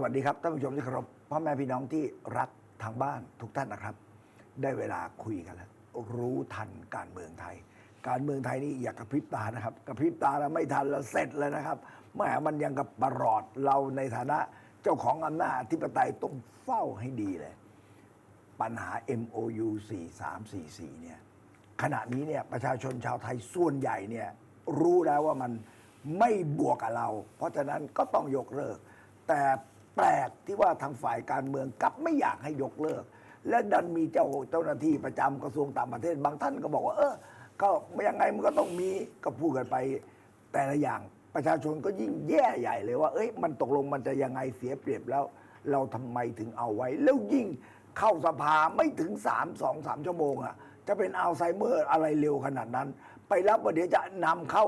สวัสดีครับท่านผู้ชมที่เคารพพ่อแม่พี่น้องที่รักทางบ้านทุกท่านนะครับ ได้เวลาคุยกันแล้ว รู้ทันการเมืองไทย การเมืองไทยนี่อย่ากระพริบตานะครับ กระพริบตาแล้วไม่ทันแล้วเสร็จเลยนะครับแหมมันยังกับประหลอดเราในฐานะเจ้าของอำนาจอธิปไตยต้องเฝ้าให้ดีเลย ปัญหา MOU 4344เนี่ยขณะนี้เนี่ยประชาชนชาวไทยส่วนใหญ่เนี่ยรู้แล้วว่ามันไม่บวกกับเรา เพราะฉะนั้นก็ต้องยกเลิก แต่ แปลกที่ว่าทางฝ่ายการเมืองกลับไม่อยากให้ยกเลิก และดันมีเจ้าเจ้าหน้าที่ประจำกระทรวงต่างประเทศบางท่านก็บอกว่า เออก็ยังไงมันก็ต้องมีก็พูดกันไปแต่ละอย่างประชาชนก็ยิ่งแย่ใหญ่เลยว่า เอ้ยมันตกลงมันจะยังไงเสียเปรียบแล้ว เราทำไมถึงเอาไว้ แล้วยิ่งเข้าสภาไม่ถึงสามสองสามชั่วโมงอะจะเป็นอัลไซเมอร์อะไรเร็วขนาดนั้น ไปรับว่าเดี๋ยวจะนำเข้า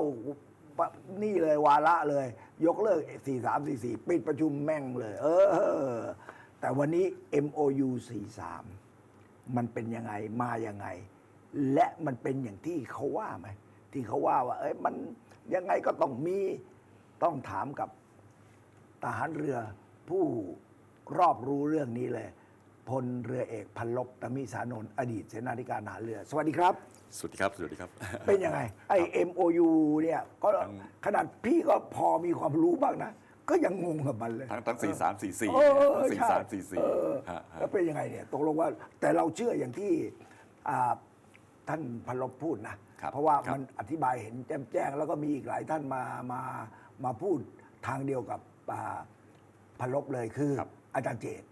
นี่เลยวาระเลย ยกเลิก 4 3 4 4 ปิดประชุมแม่งเลย เออ แต่วันนี้ MOU 43 มันเป็นยังไงมายังไง และมันเป็นอย่างที่เขาว่าไหมที่เขาว่าว่า เอ้ยมันยังไงก็ต้องมีต้องถามกับทหารเรือผู้รอบรู้เรื่องนี้เลย พลเรือเอกพันลบตมิสานนท์อดีตเสนาธิการทหารเรือ สวัสดีครับ สวัสดีครับสวัสดีครับ เป็นยังไง ไอ้ MOU เนี่ยก็ขนาดพี่ก็พอมีความรู้บ้างนะ ก็ยังงงกับมันเลย ทั้งทั้งสี่สามสี่สี่เออทั้งสี่ใช่สามสี่สี่เออฮะฮะแล้วเป็นยังไงเนี่ยตกลงว่าแต่เราเชื่ออย่างที่อ่าท่านพันลบพูดนะครับเพราะว่าครับมันอธิบายเห็นแจ่มแจ้งแล้วก็มีอีกหลายท่านมามามาพูดทางเดียวกับอ่าพันลบเลยคือครับอาจารย์เจต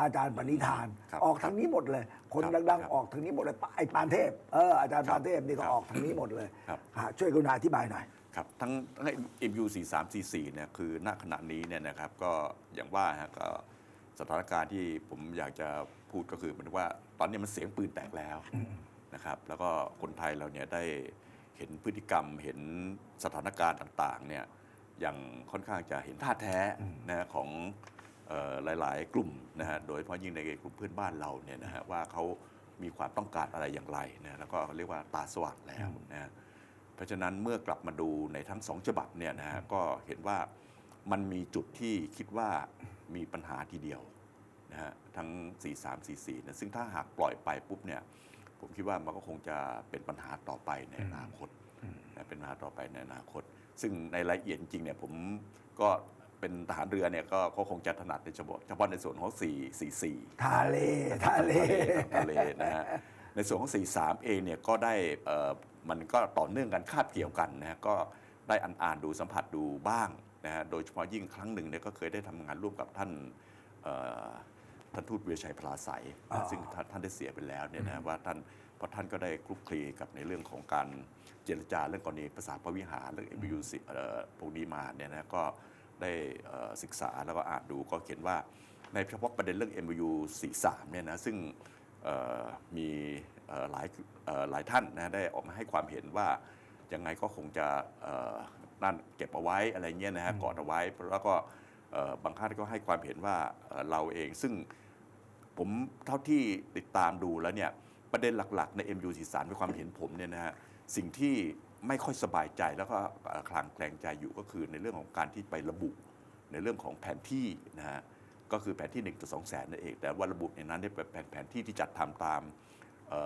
อาจารย์ปณิธานครับออกทางนี้หมดเลย คนครับดังครับๆออกทางนี้หมดเลยไอ้ปานเทพเอออาจารย์ครับปานเทพนี่ก็ครับออกทางนี้หมดเลยครับฮะช่วยกรุณาอธิบายหน่อยครับทั้งทั้ง MU 4 3 4 4เนี่ยคือณขณะนี้เนี่ยนะครับก็อย่างว่าฮะก็สถานการณ์ที่ผมอยากจะพูดก็คือเหมันว่าตอนนี้มันเสียงปืนแตกแล้วนะครับ แล้วก็คนไทยเราเนี่ยได้เห็นพฤติกรรมเห็นสถานการณ์ต่างๆเนี่ยอย่างค่อนข้างจะเห็นท่าแท้นะของเอ่อ หลาย ๆ กลุ่มนะฮะโดยเฉพาะยิ่งในกลุ่มเพื่อนบ้านเราเนี่ยนะฮะว่าเขามีความต้องการอะไรอย่างไรนะแล้วก็เรียกว่าตาสว่างแล้วนะฮะเพราะฉะนั้นเมื่อกลับมาดูในทั้งสองฉบับเนี่ยนะฮะก็เห็นว่ามันมีจุดที่คิดว่ามีปัญหาทีเดียวนะฮะทั้ง 4 3 4 4นะซึ่งถ้าหากปล่อยไปปุ๊บเนี่ยผมคิดว่ามันก็คงจะเป็นปัญหาต่อไปในอนาคตนะเป็นปัญหาต่อไปในอนาคต ซึ่งในรายละเอียดจริงๆเนี่ยผมก็ เป็นทหารเรือเนี่ยก็ก็คงจะถนัดในเฉพาะเฉพาะในส่วนของ 4 4 4 ทะเล ทะเล ทะเลนะฮะ ในส่วนของ 43 เองเนี่ยก็ได้เอ่อมันก็ต่อเนื่องกันคาบเกี่ยวกันนะฮะก็ได้อ่านอ่านดูสัมผัสดูบ้างนะฮะ โดยเฉพาะยิ่งครั้งหนึ่งเนี่ยก็เคยได้ทำงานร่วมกับท่านเอ่อท่านทูตเวียชัยพลาใสยอ๋อซึ่งท่านท่านได้เสียไปแล้วเนี่ยนะว่าท่านเพราะท่านก็ได้คลุกคลีกับในเรื่องของการเจรจาเรื่องกรณีภาษาพระวิหารเรื่อง MBU เอ่อพวกนี้มาเนี่ยนะก็ ได้เอ่อศึกษาแล้วก็อ่านดูก็เขียนว่าในเฉพาะประเด็นเรื่อง MBU 43 เนี่ยนะซึ่งเอ่อมีเอ่อหลายเอ่อหลายท่านนะได้ออกมาให้ความเห็นว่ายังไงก็คงจะเอ่อนั่นเก็บเอาไว้อะไรเงี้ยนะฮะกอดเอาไว้ แล้วก็เอ่อบางท่านก็ให้ความเห็นว่าเอ่อเราเองซึ่งผมเท่าที่ติดตามดูแล้วเนี่ยประเด็นหลักๆ ใน MU43 ในความเห็นผมเนี่ยนะฮะสิ่งที่ ไม่ค่อยสบายใจแล้วก็คลางแคลงใจอยู่ก็คือในเรื่องของการที่ไประบุ ในเรื่องของแผนที่นะฮะก็คือแผนที่1ต่อ2แสนนั่นเอง แต่ว่าระบุในนั้นเนี่ยเป็นแผนแผนที่ที่จัดทำตาม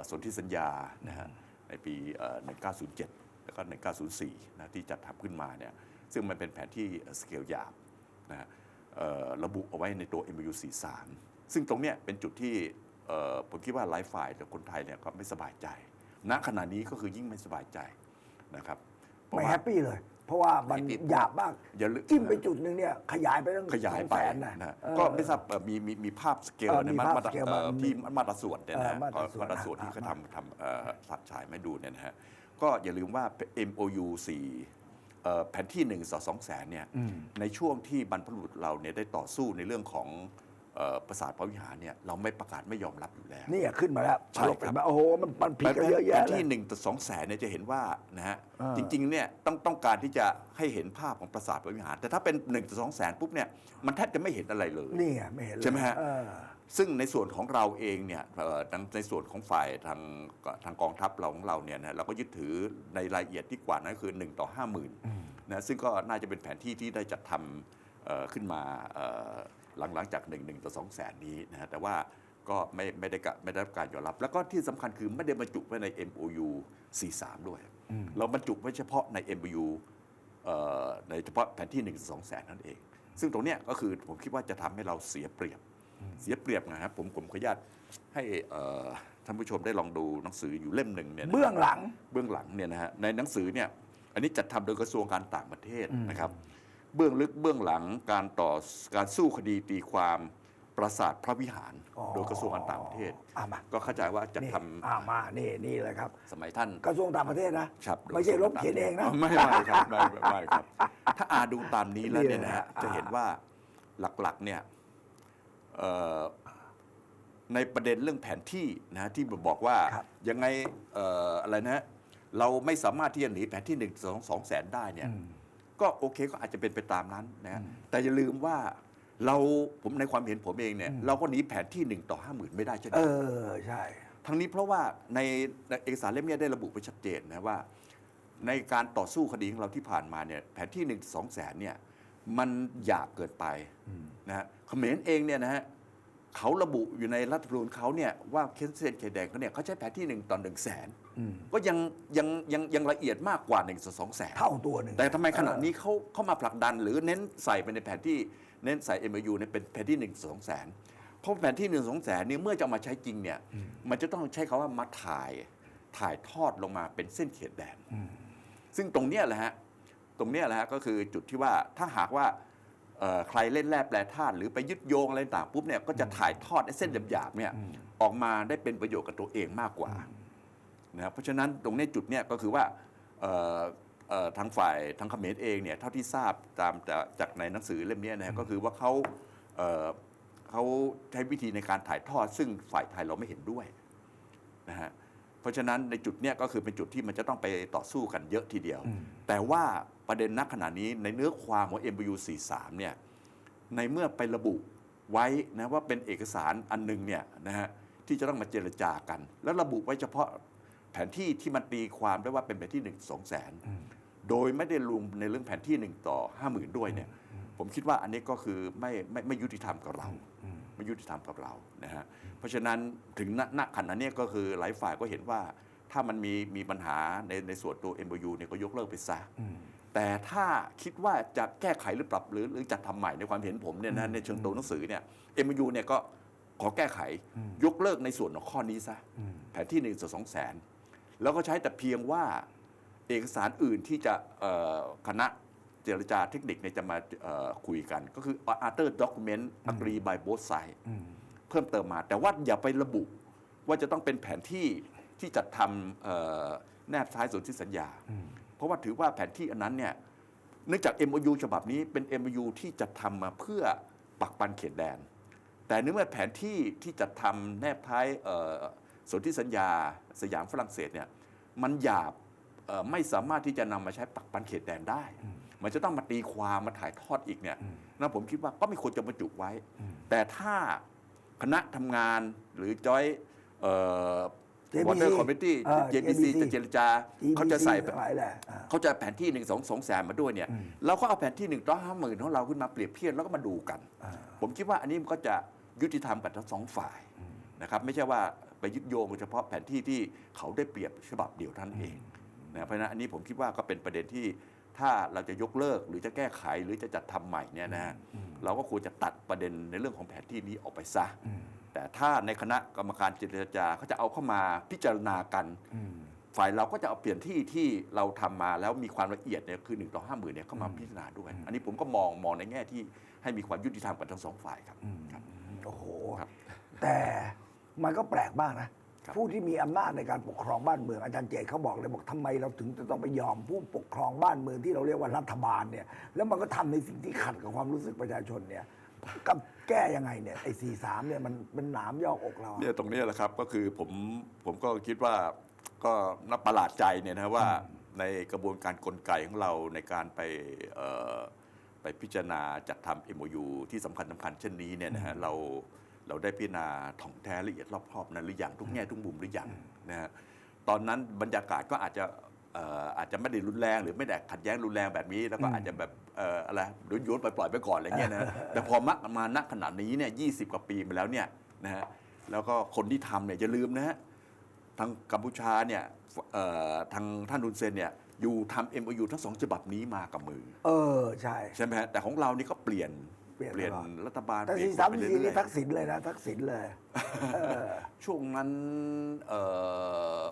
สนธิสัญญานะฮะในปี 1907 แล้วก็ 1904 นะที่จัดทำขึ้นมาเนี่ยซึ่งมันเป็นแผนที่สเกลหยาบนะฮะระบุเอาไว้ในตัว MU 43ซึ่งตรงเนี้ยเป็นจุดที่ผมคิดว่าหลายฝ่ายแต่คนไทยเนี่ยก็ไม่สบายใจณขณะนี้ก็คือยิ่งไม่สบายใจ นะครับเพราะไม่ว่าแฮปปี้เลย เพราะว่ามันไม่ติดหยาบมากอย่าลืมจิ้มไปจุดหนึ่งเนี่ยขยายไปตั้งขยายสองไปแสนนะนะเออก็ไม่ทราบเอ่อมีมีมีภาพสเกลเออในมีมาภาพมาตราสเกลเอ่อมาที่มาตราส่วนเนี่ยนะฮะเออมาตราส่วนมาตราส่วนที่อะเขาทำทำเอ่อสัดฉายมาดูเนี่ยนะฮะก็อย่าลืมว่า MOU 4เอ่อแผนที่1ต่อ2แสนเนี่ยในช่วงที่บรรพบุรุษเราเนี่ยได้ต่อสู้ในเรื่องของเอ่อ ปราสาทพระวิหารเนี่ยเราไม่ประกาศไม่ยอมรับอยู่แล้วนี่ขึ้นมาแล้วใช่ลบครับเห็นไหมโอ้โหมันมันผิดกันเยอะแผแยะนเลที่ยหนึ่งต่อสองแสนเนี่ยจะเห็นว่านะฮะเออจริงๆเนี่ยต้องต้องการที่จะให้เห็นภาพของปราสาทพระวิหาร แต่ถ้าเป็น1นต่อสองแสนปุ๊บเนี่ยมันแทบจะไม่เห็นอะไรเลยนี่ไงไม่เห็นเลยใช่ไหมฮะเออซึ่งในส่วนของเราเองเนี่ยเอ่อทางในส่วนของฝ่ายทางทางกองทัพเราของเราเนี่ยนะเราก็ยึดถือในรายละเอียดที่กว่านั้นคือ 1 ต่อ 5 0,000นะซึ่งก็น่าจะเป็นแผนที่ที่ได้จัดทำเอ่อขึ้นมาเอ่อ หลังหลังจาก1นึ่งต่อสองแสนนี้นะฮะแต่ว่าก็ไม่ไม่ได้กะไม่ได้รับการยอมรับ แล้วก็ที่สำคัญคือไม่ได้บรรจุไว้ใน MOU 43 ด้วย เราบรรจุไว้เฉพาะใน MOU เอ่อในเฉพาะแผนที่1นึ่งสองแสนนั่นเอง ซึ่งตรงเนี้ยก็คือผมคิดว่าจะทำให้เราเสียเปรียบเสียเปรียบนะครับผมผมขออนุญาตให้เอ่อท่านผู้ชมได้ลองดูหนังสืออยู่เล่มหนึ่งเนี่ยนะเบื้องหลังเบื้องหลังเนี่ยนะฮะในหนังสือเนี่ยอันนี้จัดทำโดยกระทรวงการต่างประเทศนะครับ เบื้องลึกเบื้องหลังการต่อการสู้คดีตีความปราสาทพระวิหารอ๋อโดยกระทรวงการต่างประเทศอะมาก็เข้าใจว่าจะนี่ทอ่ามานี่นี่เลยครับำสมัยท่านกระทรวงต่างประเทศนะครับไม่ใช่ลบเขียนเองนะไม่ไม่ครับไม่ไม่ไม่ครับ ถ้าอาดูตามนี้แล้วเนี่ยนะฮะนี่เลยนะจะเห็นว่าหลักๆเนี่ยเอ่อในประเด็นเรื่องแผนที่นะฮะที่บอกว่าครับยังไงเอ่ออะไรนะฮะเราไม่สามารถที่จะหนีแผนที่หนึ่งสองสองแสนได้เนี่ย ก็โอเคก็อาจจะเป็นไปตามนั้นนะฮะแต่อย่าลืมว่าเราผมในความเห็นผมเองเนี่ย เราก็หนีแผนที่หนึ่งต่อห้าหมื่นไม่ได้เช่นเอกันอใช่ ทั้งนี้เพราะว่าในในเอกสารเล่มเนี้ได้ระบุไปชัดเจนนะว่า ในการต่อสู้คดีของเราที่ผ่านมาเนี่ยแผนที่หนึ่งสองแสนเนี่ยมันหยาบเกินไปนะฮะเขมรเองเนี่ยนะฮะ เขาระบุอยู่ในรัฐธรรมนูญเขาเนี่ยว่าเคสเซนเขตแดงเขาเนี่ยเขาใช้แผนที่หนึ่งต่อหนึ่งแสนก็ยังยังยังยังละเอียดมากกว่าหนึ่งต่อสองแสนเท่าตัวหนึ่งแต่ทำไมขณะนี้เขาเขามาผลักดัน หรือเน้นใส่ไปในแผนที่เน้นใส่ MOU เนี่ยเป็นแผนที่1นึ่งสองแสนเพราะแผนที่1นึ่งสองแสนเนี่ยเมื่อจะเอามาใช้จริงเนี่ยมันจะต้องใช้คาว่ามาถ่ายถ่ายทอดลงมาเป็นเส้นเขตแดนซึ่งตรงเนี้ยแหละฮะตรงเนี้ยแหละฮะก็คือจุดที่ว่าถ้าหากว่าเอ่อ ใครเล่นแร่แปรธาตุหรือไปยึดโยงอะไรต่างปุ๊บเนี่ยก็จะถ่ายทอดไอ้เส้นหยาบๆเนี่ยออกมาได้เป็นประโยชน์กับตัวเองมากกว่านะครับเพราะฉะนั้นตรงเนี้ยจุดเนี่ยก็คือว่าเอ่อเอ่อทางฝ่ายทางเขมรเองเนี่ยเท่าที่ทราบตามจากจากในหนังสือเล่มเนี้ยนะฮะก็คือว่าเขาเอ่อเขาใช้วิธีในการถ่ายทอด ซึ่งฝ่ายไทยเราไม่เห็นด้วยนะฮะเพราะฉะนั้นในจุดเนี้ยก็คือเป็นจุดที่มันจะต้องไปต่อสู้กันเยอะทีเดียว แต่ว่า ประเด็นนักขณะนี้ในเนื้อความของ MBU 43เนี่ยในเมื่อไประบุไว้นะว่าเป็นเอกสารอันหนึงเนี่ยนะฮะที่จะต้องมาเจรจากัน แล้วระบุไว้เฉพาะแผนที่ที่มันตีความได้ว่าเป็นแผนที่หนึ่งสองแสนโดยไม่ได้รวมในเรื่องแผนที่หนึ่งต่อห้าหมื่นด้วยเนี่ยผมคิดว่าอันนี้ก็คือไม่ไม่ไม่ยุติธรรมกับเราไม่ยุติธรรมกับเรานะฮะเพราะฉะนั้นถึงณณขณะเนี้ยก็คือหลายฝ่ายก็เห็นว่าถ้ามันมีมีปัญหาในในส่วนตัว MOU เนี่ยก็ยกเลิกไปซะ แต่ถ้าคิดว่าจะแก้ไขหรือปรับหรือหรือจัดทำใหม่ในความเห็นผมเนี่ยนะในเชิงตัวหนังสือเนี่ย MOU เนี่ยก็ขอแก้ไขยกเลิกในส่วนของข้อนี้ซะแผนที่หนึ่งส่วนสองแสนแล้วก็ใช้แต่เพียงว่าเอกสารอื่นที่จะเอ่อคณะเจรจาเทคนิคเนี่ยจะมาเอ่อคุยกัน ก็คือ other document agree by both sides เพิ่มเติมมา แต่ว่าอย่าไประบุว่าจะต้องเป็นแผนที่ที่จัดทำเอ่อแนบท้ายส่วนที่สัญญา เพราะว่าถือว่าแผนที่อันนั้นเนี่ยเนื่องจาก MOU ฉบับนี้เป็น MOU ที่จัดทำมาเพื่อปักปันเขตแดน แต่เนื่องจากแผนที่ที่จัดทำแนบท้ายเอ่อสนธิสัญญาสยามฝรั่งเศสเนี่ยมันหยาบเอ่อไม่สามารถที่จะนำมาใช้ปักปันเขตแดนได้ มันจะต้องมาตีความมาถ่ายทอดอีกเนี่ยนะผมคิดว่าก็ไม่ควรจะบรรจุไว้ แต่ถ้าคณะทำงานหรือจอย เอ่อ JBC Water Committee เอ่อ JBC JBC จะเจรจาเขาจะใส่ทั้งหลายแหละอ่าเขาจะแผนที่หนึ่งสองสองแสนมาด้วยเนี่ยเราก็เอาแผนที่หนึ่งต่อห้าหมื่นของเราขึ้นมาเปรียบเทียบแล้วก็มาดูกัน ผมคิดว่าอันนี้มันก็จะยุติธรรมกับทั้งสองฝ่ายนะครับไม่ใช่ว่าไปยึดโยงเฉพาะแผนที่ที่เขาได้เปรียบฉบับเดียวเท่านั้นเองนะเพราะฉะนั้นอันนี้ผมคิดว่าก็เป็นประเด็นที่ถ้าเราจะยกเลิกหรือจะแก้ไขหรือจะจัดทำใหม่เนี่ยนะฮะเราก็ควรจะตัดประเด็นในเรื่องของแผนที่นี้ออกไปซะ แต่ถ้าในคณะกรรมการเจรจาเขาจะเอาเข้ามาพิจารณากันฝ่ายเราก็จะเอาเปลี่ยนที่ที่เราทำมาแล้วมีความละเอียดเนี่ยคือ1ต่อห้าหมื่นเนี่ยเข้ามาพิจารณาด้วย อันนี้ผมก็มองมองในแง่ที่ให้มีความยุติธรรมกับทั้งสองฝ่ายครับครับโอ้โหครับ แต่มันก็แปลกมากนะครับผู้ที่มีอำนาจในการปกครองบ้านเมืองอาจารย์เจตเขาบอกเลยบอกทำไมเราถึงจะต้องไปยอมผู้ปกครองบ้านเมืองที่เราเรียกว่ารัฐบาลเนี่ยแล้วมันก็ทำในสิ่งที่ขัดกับความรู้สึกประชาชนเนี่ย กับแก้ยังไงเนี่ยไอ้สี่สามเนี่ยมันเป็นหนามยอกอกเราอะ เนี่ยตรงนี้แหละครับก็คือผมผมก็คิดว่าก็นับประหลาดใจเนี่ยนะว่าในกระบวนการกลไกของเราในการไปเอ่อไปพิจารณาจัดทำ MOU ที่สำคัญสำคัญเช่นนี้เนี่ยนะฮะเราเราได้พิจารณาถ่องแท้ละเอียดรอบครอบนั้นหรือยังทุกแง่ทุกมุมหรือยังนะฮะตอนนั้นบรรยากาศก็อาจจะเอ่ออาจจะไม่ได้รุนแรงหรือไม่ได้ขัดแย้งรุนแรงแบบนี้ แล้วก็อาจจะแบบเอ่ออะไรโยนๆปล่อยๆไปก่อนอะไรเงี้ยนะแต่พอมักมาณขนาดนี้เนี่ยยีกว่าปีมาแล้วเนี่ยนะฮะแล้วก็คนที่ทำเนี่ยอย่าลืมนะฮะทางกัมพูชาเนี่ยเอ่อทางท่านดุนเซนเนี่ยอยู่ทำ MOU ทั้งสองฉบับนี้มากับมือ เออใช่ใช่ไหมฮะแต่ของเรานี่ก็เปลี่ยนเปลี่ยนตลอดรัฐบาลแต่เปลี่ยสี่นสามไปสี่เรื่นี่อยทักษิณเลยนะทักษิณเลยเออๆช่วงนั้นเอ่อ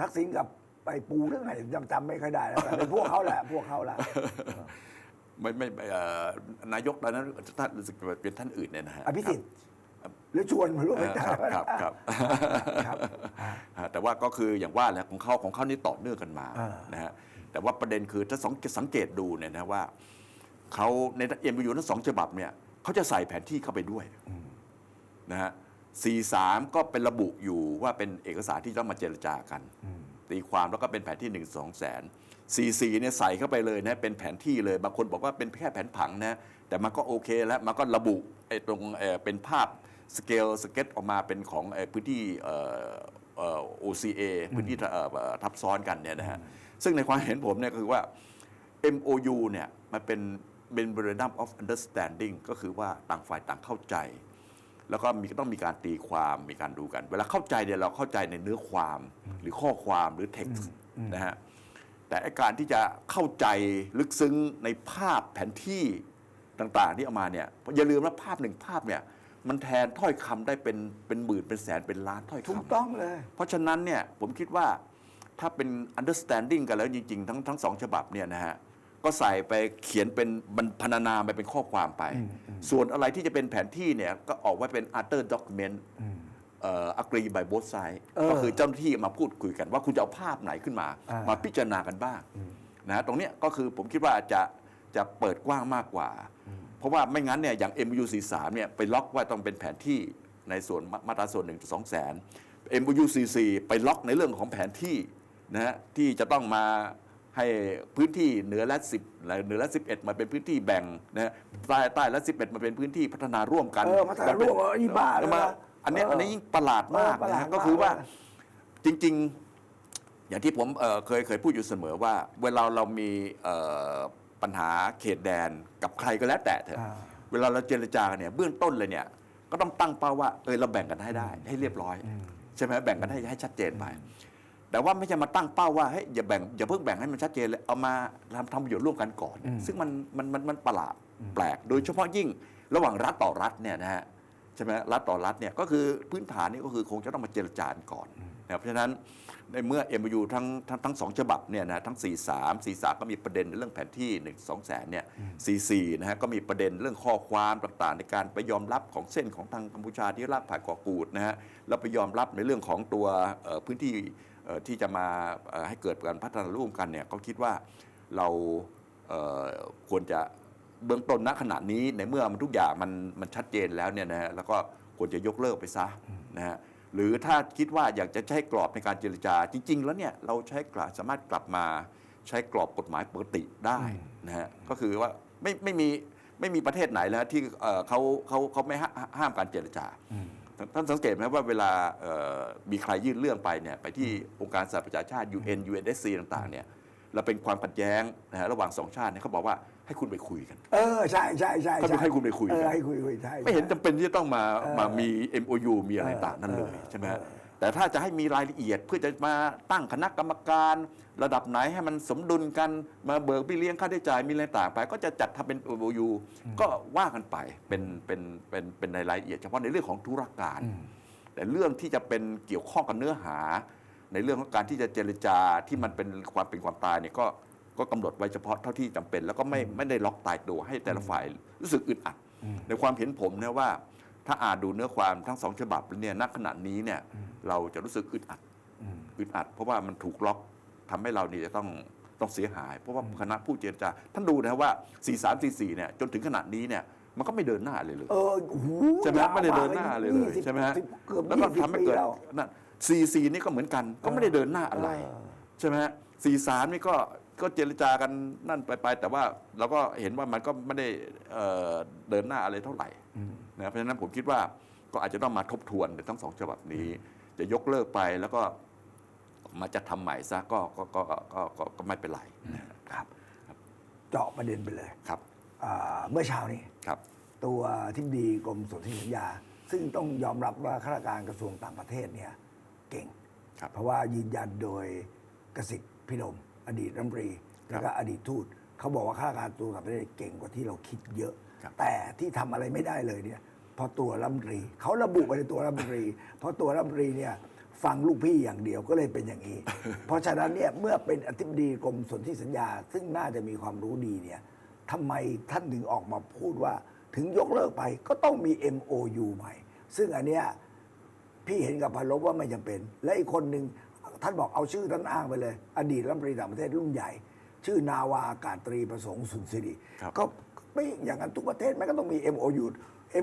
ทักษิณกับ ไปปูเรื่องไหนจำจำไม่ค่อยได้แล้วแต่เป็นพวกเขาแหละพวกเขาแหละไม่ไม่เอ่อนายกตอนนั้นท่านรู้สึกว่าเป็นท่านอื่นเนี่ยนะฮะอภิสิทธิ์หรือชวนมาร่วมเอเป็นอครับครับครับครับฮะแต่ว่าก็คืออย่างว่าแหละของเขาของเขานี่ต่อเนื่องกันมาอ่านนะฮะแต่ว่าประเด็นคือถ้าสังสังเกตดูเนี่ยนะว่าเขาในเอ็มยูทั้งสองฉบับเนี่ยเขาจะใส่แผนที่เข้าไปด้วยนะฮะสี่สามก็เป็นระบุอยู่ว่าเป็นเอกสารที่ต้องมาเจรจากัน ตีความแล้วก็เป็นแผนที่1นึ่งสองแสนสี่สี่เนี่ยใส่เข้าไปเลยนะเป็นแผนที่เลยบางคนบอกว่าเป็นแค่แผนผังนะแต่มันก็โอเคแล้วมันก็ระบุไอ้ตรงเอ่อเป็นภาพสเกลสเก็ตออกมาเป็นของเอ่อพื้นที่เอ่อเอ่อ OCA พื้นที่เอ่อเอ่อทับซ้อนกันเนี่ยนะฮะซึ่งในความเห็นผมเนี่ยก็คือว่า MOU เนี่ยมันเป็น Memorandum of Understanding ก็คือว่าต่างฝ่ายต่างเข้าใจ แล้วก็มีต้องมีการตีความมีการดูกัน เวลาเข้าใจเนี่ยเราเข้าใจในเนื้อความหรือข้อความหรือ text นะฮะแต่ไอ้การที่จะเข้าใจลึกซึ้งในภาพแผนที่ต่างๆที่เอามาเนี่ยอย่าลืมว่าภาพหนึ่งภาพเนี่ยมันแทนถ้อยคำได้เป็นเป็นหมื่นเป็นแสนเป็นล้านถ้อยถูกคำต้องเลย เพราะฉะนั้นเนี่ยผมคิดว่าถ้าเป็น understanding กันแล้วจริง ๆ ทั้งทั้งสองฉบับเนี่ยนะฮะ ก็ใส่ไปเขียนเป็นบรรพรรณนาไปเป็นข้อความไป ส่วนอะไรที่จะเป็นแผนที่เนี่ยก็ออกไว้เป็น other document เอ่อ agree by both side เออก็คือเจ้าหน้าที่มาพูดคุยกันว่าคุณจะเอาภาพไหนขึ้นมาอ่ามมาพิจารณากันบ้างนะฮะตรงเนี้ยก็คือผมคิดว่าจะจะเปิดกว้างมากกว่า เพราะว่าไม่งั้นเนี่ยอย่าง MU 43เนี่ยไปล็อกว่าต้องเป็นแผนที่ในส่วนมามาตราส่วน1 2แสน MU 44ไปล็อกในเรื่องของแผนที่นะฮะที่จะต้องมา ให้พื้นที่เหนือและ10เหนือและ11มาเป็นพื้นที่แบ่งนะฮะใต้ใต้และ11มาเป็นพื้นที่พัฒนาร่วมกันเออพัฒนาร่วมอันนี้บ้าเลยนะมาอันเนี้ยเอออันนี้ยิ่งประหลาดมากเออประหลานะดฮะก็คือว่ามากจริง ๆ อย่างที่ผมเอ่อเคยเคยพูดอยู่เสมอว่า เวลาเรามีเอ่อปัญหาเขตแดนกับใครก็แล้วแต่เถอะอ่าเวลาเราเจรจากันเนี่ยเบื้องต้นเลยเนี่ยก็ต้องตั้งเป้าว่าเออเราแบ่งกันให้ได้ให้เรียบร้อย ใช่ไหมแบ่งกันให้ให้ชัดเจนไป แต่ว่าไม่ใช่มาตั้งเป้าว่าเฮ้ยอย่าแบ่งอย่าเพิ่งแบ่งให้มันชัดเจนเลยเอามาทำทำประโยชน์ร่วมกันก่อน ซึ่งมันมันมันมันประหลาดแปลก โดยเฉพาะยิ่งระหว่างรัฐต่อรัฐเนี่ยนะฮะใช่ไหมรัฐต่อรัฐเนี่ยก็คือพื้นฐานนี่ก็คือคงจะต้องมาเจรจากันก่อนนะครับเพราะฉะนั้นในเมื่อ MOU ทั้งทั้งทั้งสองฉบับเนี่ยนะทั้ง 43 43 ก็มีประเด็นในเรื่องแผนที่1 2แสนเนี่ย44นะฮะก็มีประเด็นเรื่องข้อความต่างๆ ในการไปยอมรับของเส้นของทางกัมพูชาที่ลากผ่านเกาะกูดนะฮะแล้วไปยอมรับในเรื่องของตัวเอ่อพื้นที่เอ่อ ที่จะมาให้เกิดการพัฒนาร่วมกันเนี่ยก็คิดว่าเราเควรจะเบื้องต้นณขณะนี้ในเมื่อมันทุกอย่างมันมันชัดเจนแล้วเนี่ยนะฮะแล้วก็ควรจะยกเลิกไปซะนะฮะหรือถ้าคิดว่าอยากจะใช้กรอบในการเจรจาจริง ๆ แล้วเนี่ยเราใช้กรอบสามารถกลับมาใช้กรอบกฎหมายปกติได้นะฮะก็คือว่าไม่ไม่มีไม่มีประเทศไหนแล้วที่เขาเขาเขาไม่ห้ามการเจรจา ท่านสังเกตไหมว่าเวลาเอ่อมีใครยื่นเรื่องไปเนี่ยไปที่องค์การสหประชาชาติ UN UNSC ต่างๆเนี่ยแล้วเป็นความขัดแย้งนะฮะระหว่างสองชาติเนี่ยเขาบอกว่าให้คุณไปคุยกัน เออใช่ใช่ใช่เขาจะให้คุณไปคุยกันเออให้คุยคุยใช่ไม่เห็นจำเป็นที่จะต้องมาเออมามี MOU มีอะไรต่างนั่นเลยเออใช่ไหมเอฮะอ แต่ถ้าจะให้มีรายละเอียดเพื่อจะมาตั้งคณะกรรมการ ระดับไหนให้มันสมดุลกันมาเบิกพี่เลี้ยงค่าใช้จ่ายมีอะไรต่างไป ก็จะจัดทำเป็น MOU ก็ว่ากันไปเป็นเป็นเป็นเป็นในรายละเอียด เฉพาะในเรื่องของธุรการ แต่เรื่องที่จะเป็นเกี่ยวข้องกับเนื้อหา ในเรื่องของการที่จะเจรจาที่มันเป็นความเป็นความตายเนี่ยก็ก็กำหนดไว้เฉพาะเท่าที่จำเป็น แล้วก็ไม่ไม่ได้ล็อกตายตัวให้แต่ละฝ่ายรู้สึกอึดอัด ในความเห็นผมนะว่า ถ้าอ่านดูเนื้อความทั้งสองฉบับเนี่ยณขณะนี้เนี่ยเราจะรู้สึกอึดอัดอึดอัด เพราะว่ามันถูกล็อกทำให้เรานี่จะต้องต้องเสียหาย เพราะว่าคณะผู้เจรจาท่านดูนะว่า 4344เนี่ยจนถึงขณะนี้เนี่ยมันก็ไม่เดินหน้าเลยเลยเออโอ้โหใช่ไหมยาวไม่ได้เดินหน้าเลยเลยยี่สิบใช่ไหมฮะสิบเกือบแล้วก็ยี่สิบทำให้ปีเกิดแล้วนั่นซีซีนี่ก็เหมือนกัน ก็ไม่ได้เดินหน้าอะไรเออใช่ไหมฮะสี่สามนี่ก็ก็เจรจากันนั่นไปไปแต่ว่าเราก็เห็นว่ามันก็ไม่ได้เอ่อเดินหน้าอะไรเท่าไหร่ นะเพราะฉะนั้นผมคิดว่าก็อาจจะต้องมาทบทวนในทั้งสองฉบับนี้ จะยกเลิกไปแล้วก็มาจะทำใหม่ซะก็ก็ก็ก็ก็ก็ก็ไม่เป็นไรนะครับเจาะประเด็นไปเลยครับอ่าเมื่อเช้านี้ครับ ตัวทิบดีกรมสนธิสัญญา ซึ่งต้องยอมรับว่าข้าราชการกระทรวงต่างประเทศเนี่ยเก่ง ครับ เพราะว่ายืนยันโดยกสิทธิ์พิรมอดีตรัฐมนตรี แล้วก็อดีตทูตเขาบอกว่าข้าราชการตัวต่างประเทศเก่งกว่าที่เราคิดเยอะครับ แต่ที่ทำอะไรไม่ได้เลยเนี่ยเพราะตัวรัฐมนตรีเขาระบุไปในตัวรัฐมนตรีเพราะตัวรัฐมนตรีเนี่ยฟังลูกพี่อย่างเดียวก็เลยเป็นอย่างนี้ เพราะฉะนั้นเนี่ยเมื่อเป็นอธิบดีกรมสนธิสัญญา ซึ่งน่าจะมีความรู้ดีเนี่ยทำไมท่านถึงออกมาพูดว่าถึงยกเลิกไปก็ต้องมี MOU ใหม่ ซึ่งอันเนี้ยพี่เห็นกับพันลบว่าไม่จำเป็น และอีกคนหนึ่งท่านบอกเอาชื่อท่านอ้างไปเลย อดีตรัฐมนตรีต่างประเทศรุ่นใหญ่ ชื่อนาวาอากาศตรีประสงค์สุนทรีครับก็ ไม่อย่างนั้นทุกประเทศมันก็ต้องมี MOU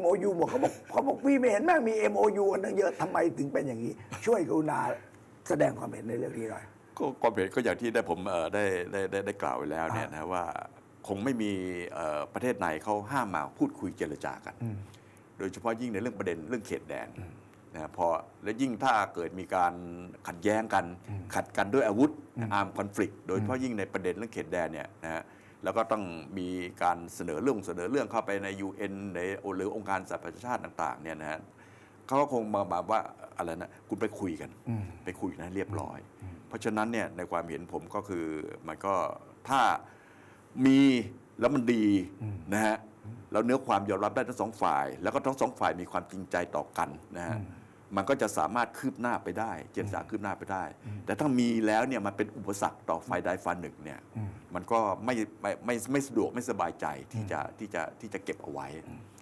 MOU หมดเขาบอกเขาบอกพี่ไม่เห็นแม่งมี MOU กันตั้งเยอะทำไมถึงเป็นอย่างนี้ ช่วยกรุณาแสดงความเห็นในเรื่องนี้หน่อยก็ความเห็นก็อย่างที่ได้ผมเอ่อได้ได้ได้ได้กล่าวไว้แล้วเนี่ยนะว่าคงไม่มีเอ่อประเทศไหนเขาห้ามมาพูดคุยเจรจากัน โดยเฉพาะยิ่งในเรื่องประเด็นเรื่องเขตแดนนะพอและยิ่งถ้าเกิดมีการขัดแย้งกัน ขัดกันด้วยอาวุธอาร์มคอนฟ lict โดยเฉพาะยิ่งในประเด็นเรื่องเขตแดนเนี่ยนะฮะ แล้วก็ต้องมีการเสนอเรื่องเสนอเรื่องเข้าไปใน UN ในหรือองค์การสหประชาชาติต่างๆเนี่ยนะฮะเขาก็คงมาแบบว่าอะไรนะคุณไปคุยกัน ไปคุยกันให้เรียบร้อย เพราะฉะนั้นเนี่ยในความเห็นผมก็คือมันก็ถ้ามีแล้วมันดีนะฮะแล้วเนื้อความยอมรับได้ทั้งสองฝ่าย แล้วก็ทั้งสองฝ่ายมีความจริงใจต่อกันนะฮะมันก็จะสามารถคืบหน้าไปได้ เจรจาคืบหน้าไปได้ แต่ถ้ามีแล้วเนี่ยมันเป็นอุปสรรคต่อฝ่ายใดฝ่ายหนึ่งเนี่ย มันก็ไม่ไม่ไม่ไม่สะดวกไม่สบายใจที่จะที่จะที่จะเก็บเอาไว้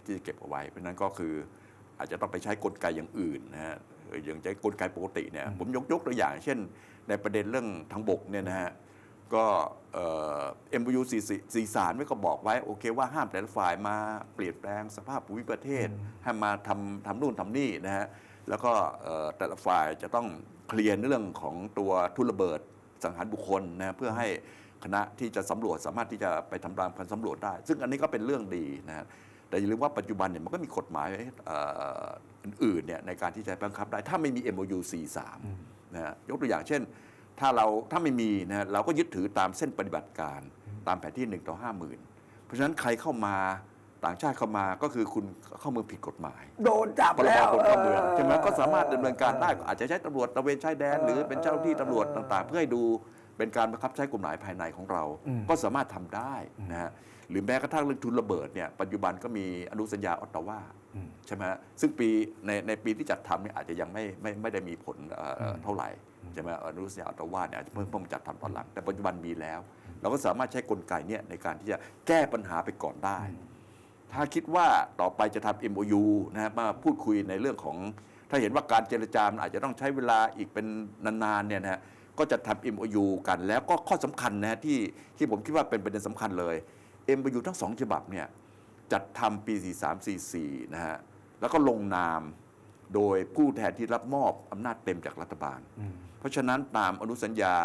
ที่จะเก็บเอาไว้ เพราะฉะนั้นก็คืออาจจะต้องไปใช้กลไกอย่างอื่นนะฮะเอออย่างใช้กลไกปกติเนี่ยผมยกยกตัวอย่าง เช่น ในประเด็นเรื่องทางบกเนี่ยนะฮะก็เอ็มยูสี่สารไว้ก็บอกไว้โอเคว่าห้ามแต่ละฝ่ายมาเปลี่ยนแปลงสภาพภูมิประเทศให้มาทำทำนู่นทำนี่นะฮะแล้วก็เอ่อแต่ละฝ่ายจะต้องเคลียร์เรื่องของตัวทุนระเบิดสังหารบุคคลนะเพื่อให้ คณะที่จะสำรวจสามารถที่จะไปทำตามการสำรวจได้ ซึ่งอันนี้ก็เป็นเรื่องดีนะฮะแต่อย่าลืมว่าปัจจุบันเนี่ยมันก็มีกฎหมายเอ่ออื่นๆเนี่ยในการที่จะบังคับได้ถ้าไม่มี MOU 43นะฮะยกตัวอย่างเช่น ถ้าเราถ้าไม่มีนะฮะเราก็ยึดถือตามเส้นปฏิบัติการตามแผนที่ 1 ต่อ 50,000 เพราะฉะนั้นใครเข้ามาต่างชาติเข้ามาก็คือคุณเข้าเมืองผิดกฎหมาย โดนจับพรแล้บวคนเข้าเมืองออใช่ไหมก็สามารถดำเนินการได้อาจจะใช้ตำรวจตระเวนชายแดน หรือเป็นเจ้าหน้าที่ตำรวจต่างๆ เพื่อให้ดู เป็นการบังคับใช้กฎหมายภายในของเรา ก็สามารถทำได้นะฮะหรือแม้กระทั่งเรื่องทุนระเบิดเนี่ยปัจจุบันก็มีอนุสัญญาออตตาวาใช่ไหมฮะซึ่งปีในในปีที่จัดทำเนี่ยอาจจะยังไม่ไม่ไม่ได้มีผลเอ่ออเท่าไหร่ใช่ไหมอนุสัญญาออตตาวาเนี่ยอาจจะเพิ่งเพิ่งจัดทำตอนหลัง แต่ปัจจุบันมีแล้ว เราก็สามารถใช้กลไกเนี่ยในการที่จะแก้ปัญหาไปก่อนได้ ถ้าคิดว่าต่อไปจะทำ MOU นะฮะมาพูดคุยในเรื่องของ ถ้าเห็นว่าการเจรจามันอาจจะต้องใช้เวลาอีกเป็นนานๆเนี่ยนะฮะ ก็จะทำ MOU กัน แล้วก็ข้อสำคัญนะฮะที่ที่ผมคิดว่าเป็นประเด็นสำคัญเลย MOU ทั้งสองฉบับเนี่ยจัดทำปี 4344 นะฮะแล้วก็ลงนามโดยผู้แทนที่รับมอบอำนาจเต็มจากรัฐบาล เพราะฉะนั้นตามอนุสัญญา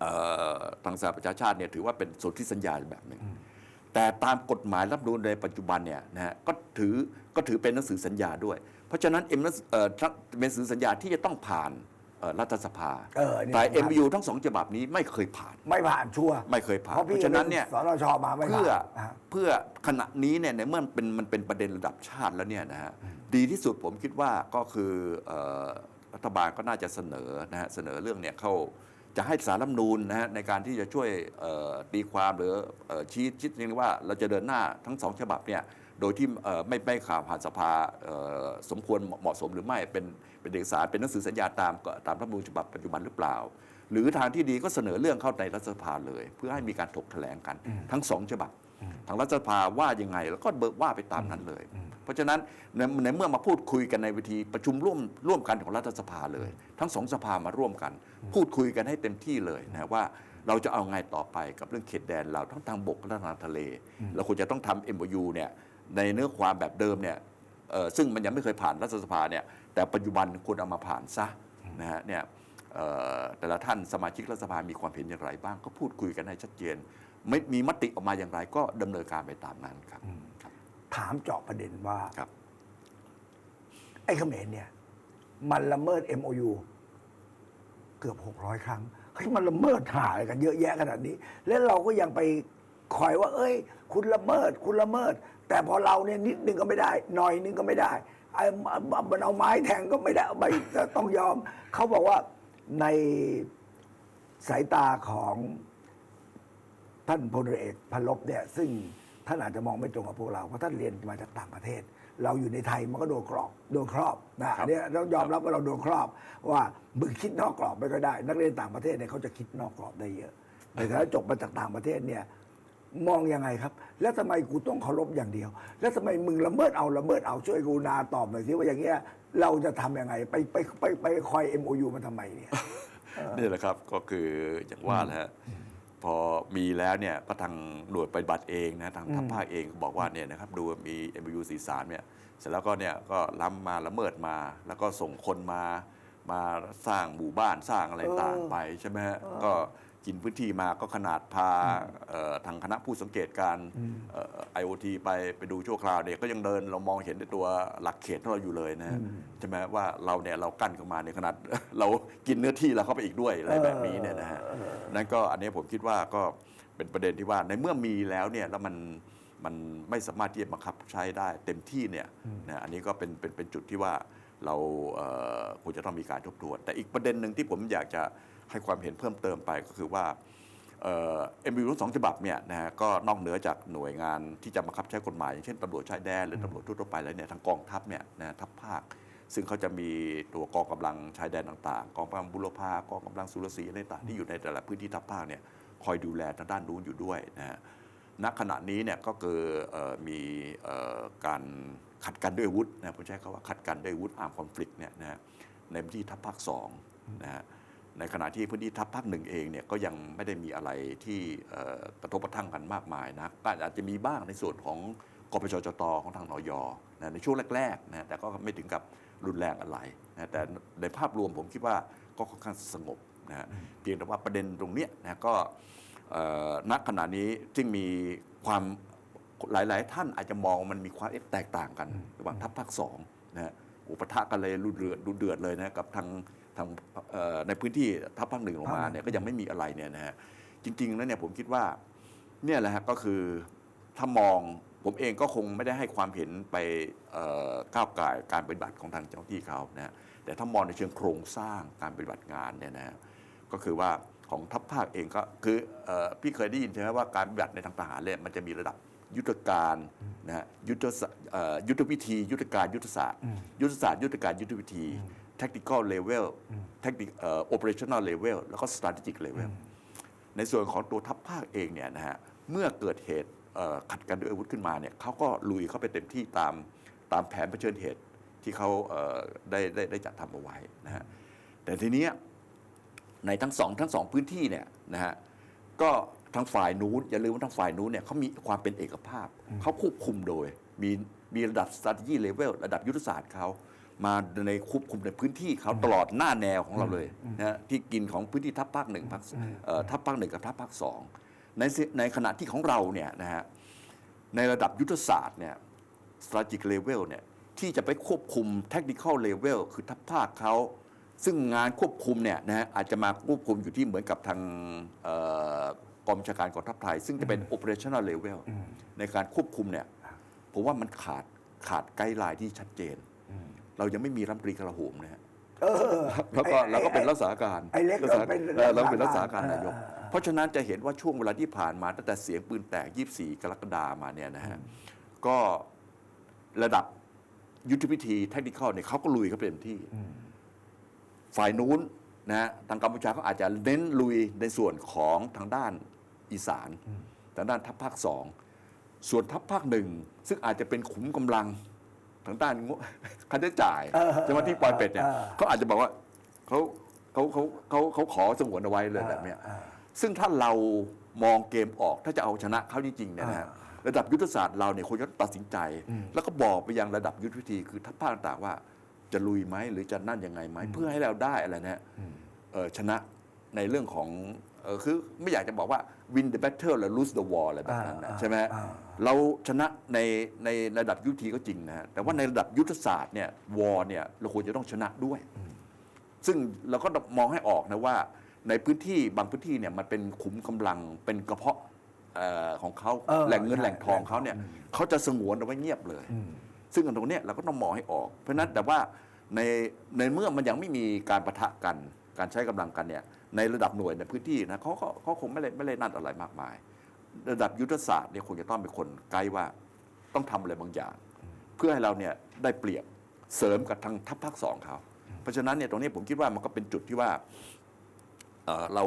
เอ่อทางสหประชาชาติเนี่ยถือว่าเป็นสนธิสัญญาแบบหนึ่ง แต่ตามกฎหมายรับนูนในปัจจุบันเนี่ยนะฮะก็ถือก็ถือเป็นหนังสือสัญญาด้วย เพราะฉะนั้นเอ็มเอ่อเป็นหนังสือสัญญาที่จะต้องผ่าน เอ่อรัฐสภา เออนี่แต่ สำคัญ MBU ทั้งสองฉบับนี้ไม่เคยผ่าน ไม่ผ่านชัวร์ไม่เคยผ่านเพราะพี่เพราะฉะนั้นเนี่ย สนชมาไม่ผ่านเพื่ออะเพื่อขณะนี้เนี่ยในเมื่อมันเป็นมันเป็นประเด็นระดับชาติแล้วเนี่ยนะฮะดีที่สุดผมคิดว่าก็คือเอ่อรัฐบาลก็น่าจะเสนอนะฮะเสนอเรื่องเนี่ยเข้าจะให้สารรัฐธรรมนูญนะฮะในการที่จะช่วยเอ่อตีความหรือเอ่อชี้ชี้นึงว่าเราจะเดินหน้าทั้งสองฉบับเนี่ยโดยที่เอ่อไม่ไม่ข่าวผ่านสภาเอ่อสมควรเหมาะสมหรือไม่เป็น เป็นเอกสารเป็นหนังสือสัญญาตามตามรัฐธรรมนูญฉบับปัจจุบันหรือเปล่า หรือทางที่ดีก็เสนอเรื่องเข้าในรัฐสภาเลย เพื่อให้มีการถกแถลงกันทั้งสองฉบับทางรัฐสภาว่ายังไง แล้วก็เบิกว่าไปตามนั้นเลย เพราะฉะนั้นในในเมื่อมาพูดคุยกันในเวทีประชุมร่วมร่วมกันของรัฐสภาเลย ทั้งสองสภามาร่วมกัน พูดคุยกันให้เต็มที่เลยนะว่าเราจะเอาไงต่อไปกับเรื่องเขตแดนเราทั้งทางบกและทางทะเล เราควรจะต้องทำ MOU เนี่ยในเนื้อความแบบเดิมเนี่ยเอ่อซึ่งมันยังไม่เคยผ่านรัฐสภาเนี่ย แต่ปัจจุบันควรเอามาผ่านซะนะฮะเนี่ยเอ่อแต่ละท่านสมาชิกรัฐสภามีความเห็นอย่างไรบ้างก็พูดคุยกันให้ชัดเจน ไม่มีมติออกมาอย่างไร ก็ดำเนินการไปตามนั้นครับครับ ถามเจาะประเด็นว่าครับไอ้เขมรเนี่ย มันละเมิด MOU เกือบ 600 ครั้งเฮ้ยมันละเมิดถ่ายกันเยอะแยะขนาดนี้ แล้วเราก็ยังไปคอยว่า เอ้ย คุณละเมิด คุณละเมิด แต่พอเราเนี่ยนิดนึงก็ไม่ได้ หน่อยนึงก็ไม่ได้ ไอ้มันเอาไม้แทงก็ไม่ได้ไม่ต้องยอม เขาบอกว่าในสายตาของท่านพลเรือเอกพันลบเนี่ยซึ่งท่านอาจจะมองไม่ตรงกับพวกเราเพราะท่านเรียนมาจากต่างประเทศ เราอยู่ในไทยมันก็โดนกรอบโดนครอบนะครับเนี่ยต้องยอมรับว่าเราโดนครอบ ว่ามึงคิดนอกกรอบไม่ก็ได้ นักเรียนต่างประเทศเนี่ยเขาจะคิดนอกกรอบได้เยอะแต่ถ้าจบมาจากต่างประเทศเนี่ย มองยังไงครับ แล้วทำไมกูต้องเคารพอย่างเดียว แล้วทำไมมึงละเมิดเอาละเมิดเอาช่วยกูนาตอบหน่อยสิว่าอย่างเงี้ยเราจะทำยังไง ไปไปไปไปคอย MOU มันทำไมเนี่ยนี่แหละครับก็คืออย่างว่าแหละฮะพอมีแล้วเนี่ยก็ทางหน่วยปฏิบัติเองนะทางทัพภาคเองก็บอกว่าเนี่ยนะครับดูมี MBU 43เนี่ยเสร็จแล้วก็เนี่ยก็ล้ำมาละเมิดมา แล้วก็ส่งคนมามาสร้างหมู่บ้านสร้างอะไรต่างไปใช่ไหมฮะก็ กินพื้นที่มาก็ขนาดพาเอ่อทางคณะผู้สังเกตการไอโอทีไปไปดูชั่วคราวเนี่ยก็ยังเดินเรามองเห็นในตัวหลักเขตของเราอยู่เลยนะฮะใช่ไหมว่าเราเนี่ยเรากั้นเข้ามาในขนาดเรากินเนื้อที่เราเข้าไปอีกด้วยอะไรแบบนี้เนี่ยนะฮะนั่นก็อันนี้ผมคิดว่าก็เป็นประเด็นที่ว่าในเมื่อมีแล้วเนี่ยแล้วมันมันไม่สามารถที่จะบังคับใช้ได้เต็มที่เนี่ยนะอันนี้ก็เป็นเป็นเป็นจุดที่ว่าเราเอ่อควรจะต้องมีการทบทวนแต่อีกประเด็นหนึ่งที่ผมอยากจะ ให้ความเห็นเพิ่มเติมไปก็คือว่าเอ็มบีรูสองฉบับเนี่ยนะฮะก็นอกเหนือจากหน่วยงานที่จะบังคับใช้กฎหมายอย่างเช่นตำรวจชายแดนหรือตำรวจทั่วไปแล้วเนี่ยทางกองทัพเนี่ยนะทัพภาค ซึ่งเขาจะมีตัวกองกำลังชายแดนต่างๆ กองกำลังบุรพากองกำลังสุรศรีอะไรต่างๆที่อยู่ในแต่ละพื้นที่ทัพภาคเนี่ยคอยดูแลทางด้านนู้นอยู่ด้วยนะฮะณขณะนี้เนี่ยก็คือเอ่อมีการขัดกันด้วยวุธนะผมใช้คำว่าขัดกันด้วยวุธอาร์มคอนฟ lict เนี่ยนะฮะในพื้นที่ทัพภาคสองนะฮะ ในขณะที่พื้นที่ทัพภาคหนึ่งเองเนี่ยก็ยังไม่ได้มีอะไรที่กระทบกระทั่งกันมากมายนะก็อาจจะมีบ้างในส่วนของกปชจตของทางนอยนะในช่วงแรกๆนะแต่ก็ไม่ถึงกับรุนแรงอะไรนะแต่ในภาพรวมผมคิดว่าก็ค่อนข้างสงบนะฮะเพียงแต่ว่าประเด็นตรงเนี้ยนะก็ณขณะนี้จึงมีความหลายๆ ท่านอาจจะมองมันมีความแตกต่างกัน ระหว่างทัพภาคสองนะฮะอุปทะกันเลยรุนเดือดรุนเดือดเลยนะกับทาง ทางเอ่อในพื้นที่ทัพภาคหนึ่งลงมาเนี่ยก็ยังไม่มีอะไรเนี่ยนะฮะจริงๆแล้วเนี่ยผมคิดว่าเนี่ยแหละฮะก็คือถ้ามองผมเองก็คงไม่ได้ให้ความเห็นไปเอ่อก้าวไก่ายการปฏิบัติของทางเจ้าหน้าที่เขานะฮะแต่ถ้ามองในเชิงโครงสร้างการปฏิบัติงานเนี่ยนะฮะก็คือว่าของทัพภาคเองก็คือเอ่อพี่เคยได้ยินใช่ไหมว่าการปฏิบัติในทางทหารเนี่ยมันจะมีระดับยุทธการนะฮะยุทธศาสตร์เอ่อยุทธวิธี ยุทธการยุทธศาสตร์ ยุทธศาสตร์ยุทธการยุทธวิธี tactical level tactic เอ่อ operational level แล้วก็ strategic level ในส่วนของตัวทัพภาคเองเนี่ยนะฮะเมื่อเกิดเหตุเอ่อขัดกันด้วยอาวุธขึ้นมาเนี่ยเขาก็ลุยเข้าไปเต็มที่ตามตามแผนเผชิญเหตุที่เขาเอ่อได้ได้ได้จัดทำเอาไว้นะฮะแต่ทีเนี้ยในทั้งสองทั้งสองพื้นที่เนี่ยนะฮะก็ทางฝ่ายนู้นอย่าลืมว่าทางฝ่ายนู้นเนี่ยเขามีความเป็นเอกภาพ เขาควบคุมโดย มีมีระดับ strategy level ระดับยุทธศาสตร์เขา มาในควบคุมในพื้นที่เขาตลอดหน้าแนวของเราเลยนะฮะที่กินของพื้นที่ทัพภาคหนึ่งภาคเอ่อทัพภาคหนึ่งกับทัพภาคสองในสิในขณะที่ของเราเนี่ยนะฮะในระดับยุทธศาสตร์เนี่ย strategic level เนี่ยที่จะไปควบคุม technical level คือทัพภาคเขาซึ่งงานควบคุมเนี่ยนะฮะอาจจะมาควบคุมอยู่ที่เหมือนกับทางเอ่อกองบัญชาการกองทัพไทย ซึ่งจะเป็น operational level ในการควบคุมเนี่ยผมว่ามันขาดขาดไกด์ไลน์ที่ชัดเจน เรายังไม่มีรัฐมนตรีกลาโหมนะฮะเออแล้วก็ไอ้เราก็เป็นไอ้รักษาการไอ้เล็กก็รัษาเป็นเออเราเป็นรักษาการรักษาการนายกเออเออเพราะฉะนั้นจะเห็นว่าช่วงเวลาที่ผ่านมาตั้งแต่เสียงปืนแตก 24 กรกฎามาเนี่ยนะฮะก็ระดับยุทธวิธีเทคนิคเนี่ยเขาก็ลุยเขาเต็มที่ ฝ่ายนู้นนะฮะทางกัมพูชาเขาอาจจะเน้นลุยในส่วนของทางด้านอีสาน ทางด้านทัพภาคสองส่วนทัพภาคหนึ่งซึ่งอาจจะเป็นขุมกำลัง ทางด้านงบค่าใช้จ่ายเออใช่ไหมที่ปลอยเป็ดเนี่ยเออเขาอาจจะบอกว่าเขาเขาเขาเขาเขาขอสงวนเอาไว้เลยแบบเนี้ยซึ่งถ้าเรามองเกมออกถ้าจะเอาชนะเขาจริงๆเนี่ยนะฮะระดับยุทธศาสตร์เราเนี่ยควรจะตัดสินใจ แล้วก็บอกไปยังระดับยุทธวิธีคือทัพภาคต่างๆว่าจะลุยไหมหรือจะนั่นยังไงไหมเพื่อให้เราได้อะไรนะฮะเอ่อชนะในเรื่องของ เอ่อคือไม่อยากจะบอกว่า win the battle หรือ lose the war อะไรแบบนั้นนะอ่าใช่ไหมฮะอ่าเราชนะในในระดับยุทธวิธีก็จริงนะฮะแต่ว่าในระดับยุทธศาสตร์เนี่ยวอเนี่ยเราควรจะต้องชนะด้วย ซึ่งเราก็มองให้ออกนะว่า ในพื้นที่บางพื้นที่เนี่ยมันเป็นขุมกำลังเป็นกระเพาะเอ่อของเขาเออแหล่งเงินใช่แหล่งทองเขาเนี่ยอืมเขาจะสงวนเอาไว้เงียบเลย ซึ่งตรงเนี้ยเราก็ต้องมองให้ออก เพราะฉะนั้นแต่ว่าในในเมื่อมันยังไม่มีการประทะกัน การใช้กำลังกันเนี่ย ในระดับหน่วยในพื้นที่นะเขาเขาคงไม่ได้ไม่ได้นั่นอะไรมากมาย ระดับยุทธศาสตร์เนี่ยคงจะต้องเป็นคนไกด์ว่าต้องทำอะไรบางอย่าง เพื่อให้เราเนี่ยได้เปรียบเสริมกับทางทัพภาคสองเขาเพราะฉะนั้นเนี่ยตรงนี้ผมคิดว่ามันก็เป็นจุดที่ว่าเเรา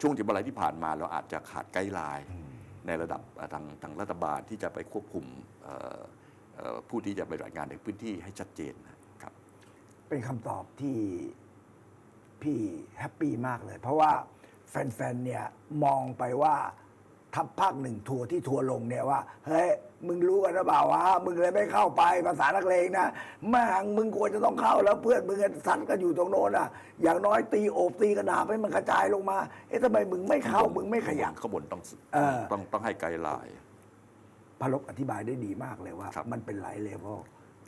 ช่วงที่อะไรที่ผ่านมาเราอาจจะขาดไกด์ไลน์ในระดับทางทางรัฐบาลที่จะไปควบคุมผู้ที่จะไปรายงานในพื้นที่ให้ชัดเจนนะครับ เป็นคำตอบที่ พี่แฮปปี้มากเลย เพราะว่าแฟนๆเนี่ยมองไปว่าทัพภาคหนึ่งทัวร์ที่ทัวร์ลงเนี่ยว่า เฮ้ย มึงรู้กันหรือเปล่าวะมึงเลยไม่เข้าไปภาษานักเลงนะแม่งมึงควรจะต้องเข้าแล้วเพื่อนมึงสันกันอยู่ตรงโน้นอะ อย่างน้อยตีโอบตีกระดาษให้มันกระจายลงมา เอ๊ะทำไมมึงไม่เข้ามึงไม่ขยับข้างบนต้องเออต้องต้องให้ไกด์ไลน์พลบอธิบายได้ดีมากเลยว่าครับมันเป็นหลายเลเวล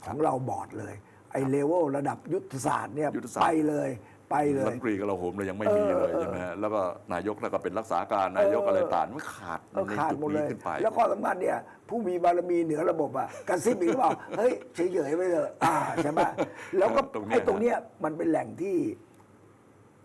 คขรับองเราบอร์ดเลย ไอ้เลเวลระดับยุทธศาสตร์เนี่ยยุทธศาสตร์ไปเลย ไปเลรัฐยมนตรีกระโหมเรายังไม่มีเลยเออใช่ไหมฮะแล้วก็นายกแล้วก็เป็นรักษาการนายกอะไรต่างไม่ขาดก็ในขาดจุดหมดเลนี้ยขึ้นไป แล้วข้อสำคัญเนี่ย ผู้มีบารมีเหนือระบบอะกระซิบอีกหรือเปล่าเฮ้ยเฉยๆไปเลยอ่าใช่ไหมแล้วก็ตรงเนี้ยไอ้ตรงเนี้ยมันเป็นแหล่งที่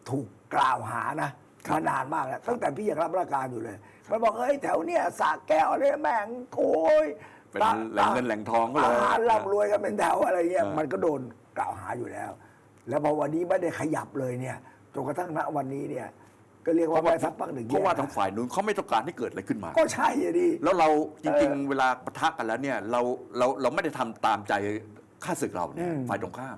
ถูกกล่าวหานะมานานมากแล้วตั้งแต่พี่ยังรับราชการอยู่เลย มันบอกเฮ้ยแถวเนี้ยสระแก้วเนี่ยแม่งโอ้ยเป็นแหล่งเงินแหล่งทองก็เลยอาหารร่ำรวยกันเป็นแถวอะไรเงี้ยเออมันก็โดนกล่าวหาอยู่แล้ว แล้วพอวันนี้ไม่ได้ขยับเลยเนี่ยจนกระทั่งณวันนี้เนี่ย ก็เรียกว่าแม่ทัพภาคหนึ่งเพราะว่าแย่ทางฝ่ายนู้นเขาไม่ต้องการให้เกิดอะไรขึ้นมา ก็ใช่อะดิแล้วเราจริงเออๆเวลาปะทะกันแล้วเนี่ยเราเราเราไม่ได้ทำตามใจข้าศึกเราเนี่ยอืมฝ่ายตรงข้าม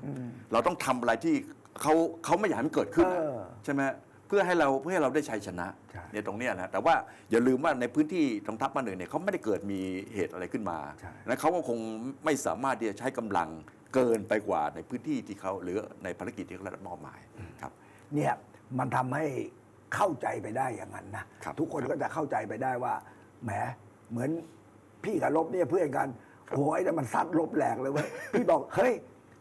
เราต้องทำอะไรที่เขาเขาไม่อยากให้มันเกิดขึ้นอะเออใช่ไหมเพื่อให้เราเพื่อให้เราได้ชัยชนะใช่เนี่ยตรงเนี้ยนะแต่ว่าอย่าลืมว่าในพื้นที่ทางทัพมาหนึ่งเนี่ยเขาไม่ได้เกิดมีเหตุอะไรขึ้นมาใช่และเขาก็คงไม่สามารถที่จะใช้กำลัง เกินไปกว่าในพื้นที่ที่เขาหรือในภารกิจที่เขาได้รับมอบหมายครับ เนี่ยมันทำให้เข้าใจไปได้อย่างนั้นนะครับทุกคนครับก็จะเข้าใจไปได้ว่าแหมเหมือนพี่กับลบเนี่ยเพื่อนกันโอ้ยแต่มันซัดลบแหลกเลยเว้ยพี่บอกเฮ้ย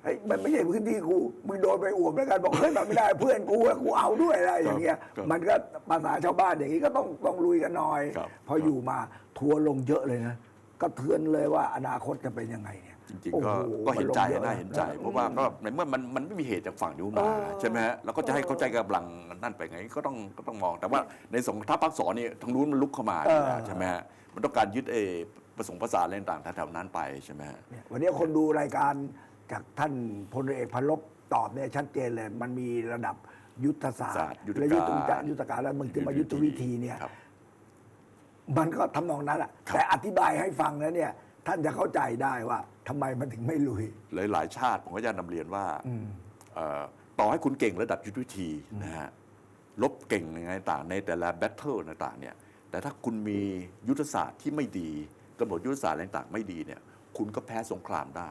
เฮ้ยมันไม่ใช่พื้นที่กูมึงโดนไปอวมแล้วกันบอกเฮ้ยมันไม่ได้เพื่อนกูอะกูเอาด้วยอะไรอย่างเงี้ยครับมันก็ภาษาชาวบ้านอย่างนี้ก็ต้องต้องลุยกันหน่อยครับพออยู่มาทัวร์ลงเยอะเลยนะก็เทือนเลยว่าอนาคตจะเป็นยังไงเนี่ย จริงโอ้ๆก็โก็เห็นใจมัลงยอะน่าเห็นใจ เพราะว่าก็ในเมื่อมันมันไม่มีเหตุจากฝั่งนู้นมาเออใช่ไหมฮะเราก็จะให้เข้าใจกำลังนั่นไปไงก็ต้องก็ต้องมอง แต่ว่าในสงทัพภาคสองนี่ทางนู้นมันลุกเข้ามาอยู่แล้วใช่ไหมฮะมันต้องการยึดเออประสงค์ภาษานอะไรต่างๆแถวๆนั้นไปใช่ไหมฮะ เนี่ยวันนี้คนดูรายการจากท่านพลเอกพันลบตอบเนี่ยชัดเจนเลย มันมีระดับยุทธศาสตศาสตร์ร์ยุทธและการยุทธวิจยุทธการแล้วมึงจะมายุทธวิธีเนี่ย ครับ มันก็ทำนองนั้นแหละครับแต่อธิบายให้ฟังแล้วเนี่ย ท่านจะเข้าใจได้ว่าทำไมมันถึงไม่ลุย หลายหลายๆชาติผมก็จะนำเรียนว่าเอ่อต่อให้คุณเก่งระดับยุทธวิธีนะฮะลบเก่งยังไงต่างในแต่ละแบทเทิลต่างๆเนี่ย แต่ถ้าคุณมียุทธศาสตร์ที่ไม่ดีกำหนดยุทธศาสตร์อะไรต่างๆไม่ดีเนี่ย คุณก็แพ้สงครามได้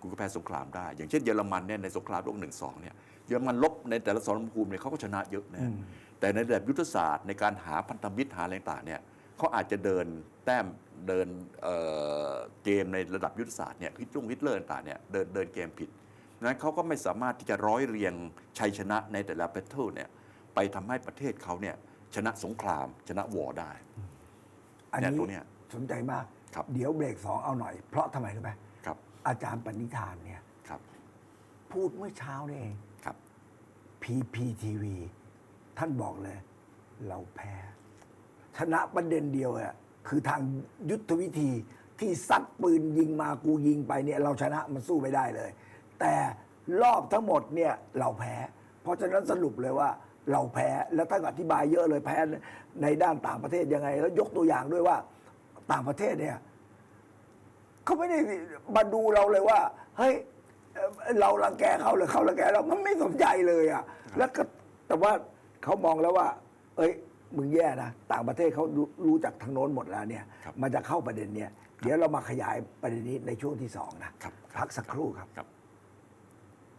คุณก็แพ้สงครามได้ อย่างเช่นเยอรมันเนี่ยในสงครามโลกหนึ่งสองเนี่ยเยอรมันลบในแต่ละสมรภูมิเนี่ยเขาก็ชนะเยอะนะแต่ในระดับยุทธศาสตร์ในการหาพันธมิตรหาอะไรต่างๆเนี่ย เขาอาจจะเดินแต้มเดินเอ่อเกมในระดับยุทธศาสตร์เนี่ยฮิตลงฮิตเลอร์ต่างๆเนี่ยเดินเดินเกมผิดนั้นเขาก็ไม่สามารถที่จะร้อยเรียงชัยชนะในแต่ละแบทเทิลเนี่ยไปทำให้ประเทศเขาเนี่ยชนะสงครามชนะวอร์ได้ อันเนี่ยนี้ตัวเนี้ยสนใจมากครับเดี๋ยวเบรกสองเอาหน่อย เพราะทำไมรู้ไหมครับ อาจารย์ปณิธานเนี่ยครับ พูดเมื่อเช้านี่เองครับ PPTV ท่านบอกเลย เราแพ้ ชนะประเด็นเดียวอะคือทางยุทธวิธีที่ซัดปืนยิงมากูยิงไปเนี่ยเราชนะมันสู้ไม่ได้เลย แต่รอบทั้งหมดเนี่ยเราแพ้ เพราะฉะนั้นสรุปเลยว่าเราแพ้แล้วท่านอธิบายเยอะเลยแพ้ในด้านต่างประเทศยังไง แล้วยกตัวอย่างด้วยว่าต่างประเทศเนี่ยเขาไม่ได้มาดูเราเลยว่าเฮ้ยเอ่อเรารังแกเขาหรือเขารังแกเรามันไม่สนใจเลยอะแล้วก็แต่ว่าเขามองแล้วว่า เอ้ย มึงแย่นะต่างประเทศเขารู้รู้จากทางโน้นหมดแล้วเนี่ย ครับมันจะเข้าประเด็นเนี่ยเดี๋ยวเรามาขยายประเด็นนี้ในช่วงที่สองนะครับ พักสักครู่ครับ ครับ